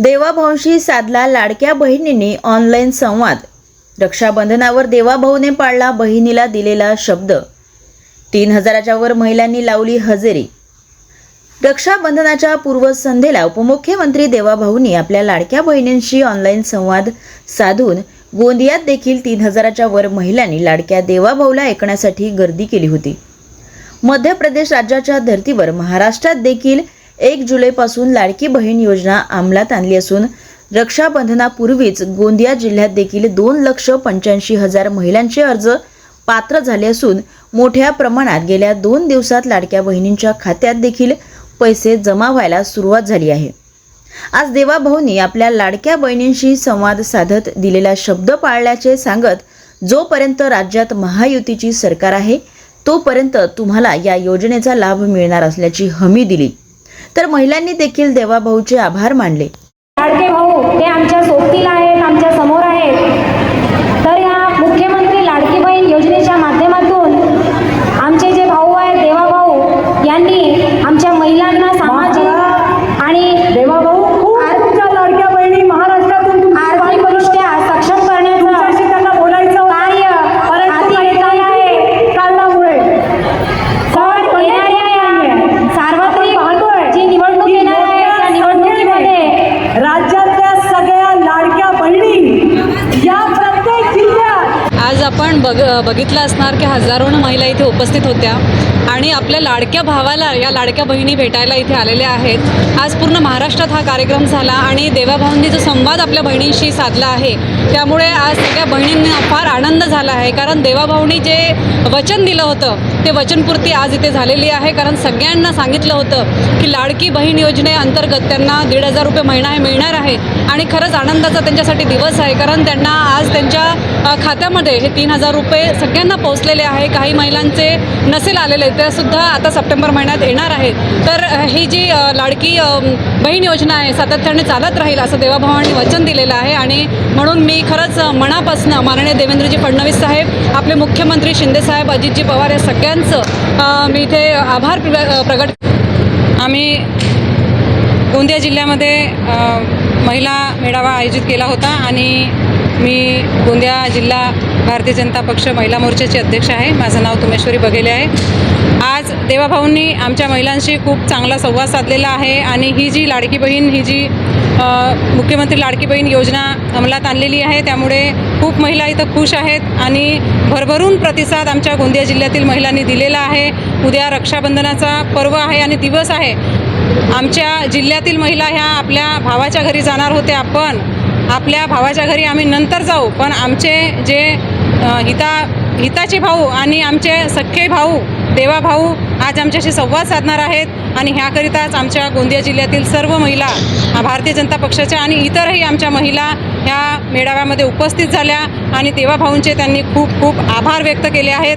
देवाभाऊंशी साधला लाडक्या बहिणींनी ऑनलाईन संवाद. रक्षाबंधनावर देवाभाऊने पाळला बहिणीला दिलेला शब्द. तीन हजाराच्या वर महिलांनी लावली हजेरी. रक्षाबंधनाच्या पूर्वसंध्येला उपमुख्यमंत्री देवाभाऊंनी आपल्या लाडक्या बहिणींशी ऑनलाईन संवाद साधून गोंदियात देखील तीन हजाराच्या वर महिलांनी लाडक्या देवाभाऊला ऐकण्यासाठी गर्दी केली होती. मध्य प्रदेश राज्याच्या धर्तीवर महाराष्ट्रात देखील एक जुलैपासून लाडकी बहीण योजना अंमलात आणली असून रक्षाबंधनापूर्वीच गोंदिया जिल्ह्यात देखील दोन लक्ष पंच्याऐंशी हजार महिलांचे अर्ज पात्र झाले असून मोठ्या प्रमाणात गेल्या दोन दिवसात लाडक्या बहिणींच्या खात्यात देखील पैसे जमा व्हायला सुरुवात झाली आहे. आज देवाभाऊंनी आपल्या लाडक्या बहिणींशी संवाद साधत दिलेला शब्द पाळल्याचे सांगत जोपर्यंत राज्यात महायुतीची सरकार आहे तोपर्यंत तुम्हाला या योजनेचा लाभ मिळणार असल्याची हमी दिली. तर महिलांनी देखील देवाभाऊचे आभार मानले. लाडके भाऊ ते आमच्या सोबतीला आहेत आमच्यासमोर आहेत तर या मुख्यमंत्री लाडकी बहीण योजनेच्या माध्यमातून आमचे जे भाऊ आहेत देवा भाऊ यांनी आमच्या महिलांना सामाजिक आणि देवाभाऊ खूप तुमच्या लाडक्या बहिणी महाराष्ट्रातून तुमची आर्थिकदृष्ट्या सक्षम करण्याचं तुमच्याशी त्यांना बोलायचं होतं. कार्य परंतु हाती काही घेतलेलं आहे कारणामुळे पण येणाऱ्या या सार्वत्रिक पाहतोय जी निवडणूक की येणार आहे त्या मोठ्या निवडणुकीमध्ये संख्येने राज्यातल्या सगळ्या लाडक्या बहिणी या प्रत्येक जिल्ह्यात आज आपण बघ बघितलं असणार की हजारोनं महिला इथे उपस्थित होत्या आणि आपल्या लाडक्या भावाला या लाडक्या बहिणी भेटायला इथे आलेल्या आहेत. आज पूर्ण महाराष्ट्रात हा कार्यक्रम झाला आणि देवाभाऊंनी जो संवाद आपल्या बहिणींशी साधला आहे त्यामुळे आज सगळ्या बहिणींना फार आनंद झाला आहे. कारण देवाभाऊंनी जे वचन दिलं होतं ते वचनपूर्ती आज इथे झालेली आहे. कारण सगळ्यांना सांगितलं होतं की लाडकी बहीण योजनेअंतर्गत त्यांना दीड हजार रुपये महिना हे मिळणार आहे. आणि खरंच आनंदाचा त्यांच्यासाठी दिवस आहे. कारण त्यांना आज त्यांच्या खात्यामध्ये हे तीन हजार रुपये सगळ्यांना पोहोचलेले आहे. काही महिलांचे नसेल आलेले ते सुद्धा आता सप्टेंबर महिन्यात येणार आहेत. तर ही जी लाडकी बहीण योजना आहे सातत्याने चालत राहील असं देवाभावांनी वचन दिलेलं आहे. आणि म्हणून मी खरंच मनापासून माननीय देवेंद्रजी फडणवीस साहेब आपले मुख्यमंत्री शिंदेसाहेब अजितजी पवार या सगळ्यांचं मी इथे आभार प्र- प्रगट आम्ही गोंदिया जिल्ह्यामध्ये महिला मेळावा आयोजित केला होता आणि मी गोंदिया जिल्हा भारतीय जनता पक्ष महिला मोर्चाची अध्यक्ष आहे. माझं नाव तुमेश्वरी बघेले आहे. आज देवाभाऊंनी आमच्या महिलांशी खूप चांगला संवाद साधलेला आहे आणि ही जी लाडकी बहीण ही जी मुख्यमंत्री लाडकी बहीण योजना अंमलात आणलेली आहे त्यामुळे खूप महिला इथं खुश आहेत आणि भरभरून प्रतिसाद आमच्या गोंदिया जिल्ह्यातील महिलांनी दिलेला आहे. उद्या रक्षाबंधनाचा पर्व आहे आणि दिवस आहे. आमच्या जिल्ह्यातील महिला ह्या आपल्या भावाच्या घरी जाणार होते आपण. आपल्या भावाच्या घरी आम्ही नंतर जाऊ पण आमचे जे हिता हिताचे भाऊ आणि आमचे सख्खे भाऊ देवा भाऊ आज आमच्याशी संवाद साधणार आहेत आणि ह्याकरिताच आमच्या गोंदिया जिल्ह्यातील सर्व महिला भारतीय जनता पक्षाच्या आणि इतरही आमच्या महिला ह्या मेळाव्यामध्ये उपस्थित झाल्या आणि देवा भाऊंचे त्यांनी खूप खूप आभार व्यक्त केले आहेत.